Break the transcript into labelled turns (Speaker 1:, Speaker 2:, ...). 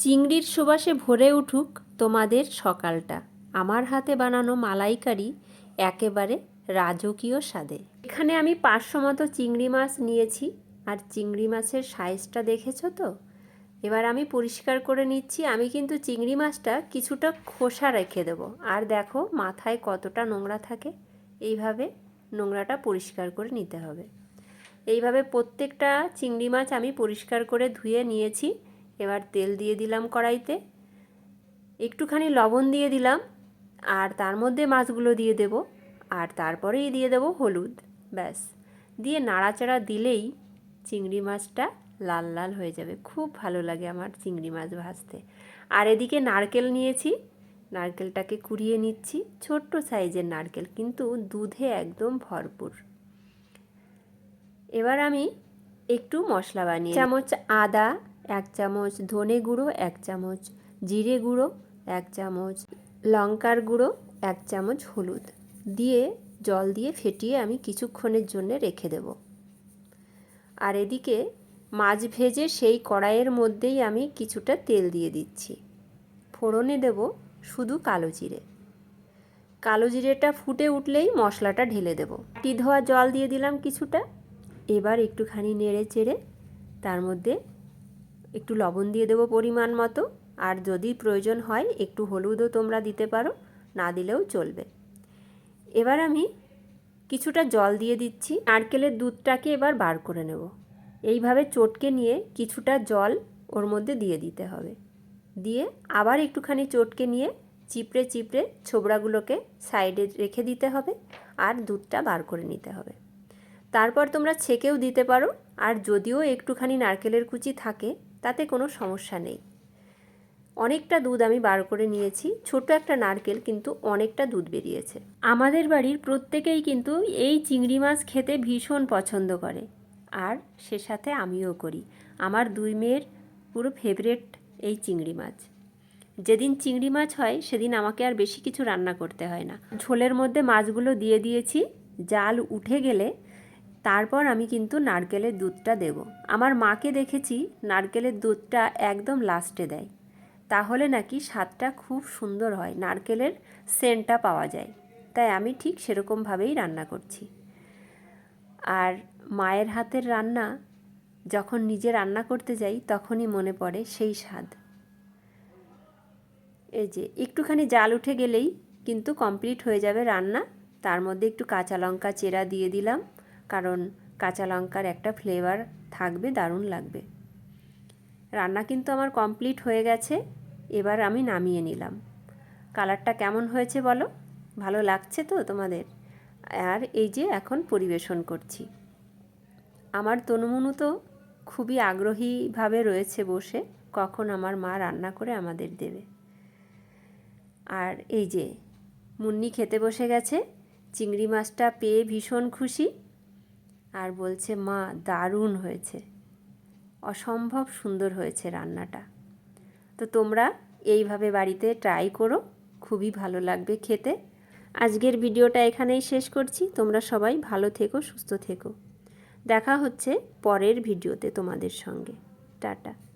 Speaker 1: চিংড়ির সুবাসে ভরে উঠুক তোমাদের সকালটা। আমার হাতে বানানো মালাইকারি একেবারে রাজকীয় স্বাদে। এখানে আমি পাঁচশো মতো চিংড়ি মাছ নিয়েছি, আর চিংড়ি মাছের সাইজটা দেখেছ তো? এবার আমি পরিষ্কার করে নিচ্ছি। আমি কিন্তু চিংড়ি মাছটা কিছুটা খোসা রেখে দেবো। আর দেখো মাথায় কতটা নোংরা থাকে। এইভাবে নোংরাটা পরিষ্কার করে নিতে হবে। এইভাবে প্রত্যেকটা চিংড়ি মাছ আমি পরিষ্কার করে ধুয়ে নিয়েছি। এবার তেল দিয়ে দিলাম কড়াইতে। একটুখানি লবণ দিয়ে দিলাম আর তার মধ্যে মাছগুলো দিয়ে দেব আর তারপরেই দিয়ে দেব হলুদ, ব্যাস। দিয়ে নাড়াচাড়া দিলেই চিংড়ি মাছটা লাল লাল হয়ে যাবে। খুব ভালো লাগে আমার চিংড়ি মাছ ভাজতে। আর এদিকে নারকেল নিয়েছি, নারকেলটাকে কুড়িয়ে নিচ্ছি। ছোট্ট সাইজের নারকেল, কিন্তু দুধে একদম ভরপুর। এবার আমি একটু মশলা বানিয়ে চামচ আদা এক চামচ ধনে গুঁড়ো, এক চামচ জিরে গুঁড়ো, এক চামচ লঙ্কার গুঁড়ো, এক চামচ হলুদ। দিয়ে জল দিয়ে ফেটিয়ে আমি কিছুক্ষণের জন্য রেখে দেব। আর এদিকে মাছ ভেজে সেই কড়াইয়ের মধ্যেই আমি কিছুটা তেল দিয়ে দিচ্ছি। ফোড়নে দেব শুধু কালো জিরে। কালো জিরেটা ফুটে উঠলেই মশলাটা ঢেলে দেব। টি ধোয়া জল দিয়ে দিলাম কিছুটা। এবার একটুখানি নেড়ে চেড়ে তার মধ্যে একটু লবণ দিয়ে দেবো পরিমাণ মতো। আর যদি প্রয়োজন হয়, একটু হলুদও তোমরা দিতে পারো, না দিলেও চলবে। এবার আমি কিছুটা জল দিয়ে দিচ্ছি। নারকেলের দুধটাকে এবার বার করে নেব। এইভাবে চটকে নিয়ে কিছুটা জল ওর মধ্যে দিয়ে দিতে হবে। দিয়ে আবার একটুখানি চটকে নিয়ে চিপড়ে চিপড়ে ছোবড়াগুলোকে সাইডে রেখে দিতে হবে আর দুধটা বার করে নিতে হবে। তারপর তোমরা ছেঁকেও দিতে পারো। আর যদিও একটুখানি নারকেলের কুচি থাকে তাতে কোনো সমস্যা নেই। অনেকটা দুধ আমি বার করে নিয়েছি, ছোট একটা নারকেল কিন্তু অনেকটা দুধ বেরিয়েছে। আমাদের বাড়ির প্রত্যেকেই কিন্তু এই চিংড়ি মাছ খেতে ভীষণ পছন্দ করে। আর সে সাথে আমিও করি। আমার দুই মেয়ের পুরো ফেভারেট এই চিংড়ি মাছ। যেদিন চিংড়ি মাছ হয়, সেদিন আমাকে আর বেশি কিছু রান্না করতে হয় না। ঝোলের মধ্যে মাছগুলো দিয়ে দিয়েছি। জাল উঠে গেলে তারপর আমি কিন্তু নারকেলের দুধটা দেব। আমার মাকে দেখেছি নারকেলের দুধটা একদম লাস্টে দেয়। তাহলে নাকি স্বাদটা খুব সুন্দর হয়, নারকেলের সেন্টটা পাওয়া যায়। তাই আমি ঠিক সেরকমভাবেই রান্না করছি। আর মায়ের হাতের রান্না, যখন নিজে রান্না করতে যাই, তখনই মনে পড়ে সেই স্বাদ। এই যে, একটুখানি জাল উঠে গেলেই কিন্তু কমপ্লিট হয়ে যাবে রান্না। তার মধ্যে একটু কাঁচা লঙ্কা চেরা দিয়ে দিলাম। কারণ কাঁচা লঙ্কার একটা ফ্লেভার থাকবে, দারুণ লাগবে। রান্না কিন্তু আমার কমপ্লিট হয়ে গেছে, এবার আমি নামিয়ে নিলাম। কালারটা কেমন হয়েছে বলো? ভালো লাগছে তো তোমাদের? আর এই যে এখন পরিবেশন করছি। আমার তনুমনু তো খুবই আগ্রহীভাবে রয়েছে বসে, কখন আমার মা রান্না করে আমাদের দেবে। আর এই যে, মুন্নি খেতে বসে গেছে, চিংড়ি মাছটা পেয়ে ভীষণ খুশি। আর বলছে, মা, দারুণ হয়েছে। অসম্ভব সুন্দর হয়েছে রান্নাটা। তো তোমরা এইভাবে বাড়িতে ট্রাই করো, খুবই ভালো লাগবে খেতে। আজকের ভিডিওটা এখানেই শেষ করছি। তোমরা সবাই ভালো থেকো, সুস্থ থেকো। দেখা হচ্ছে পরের ভিডিওতে তোমাদের সঙ্গে। টাটা।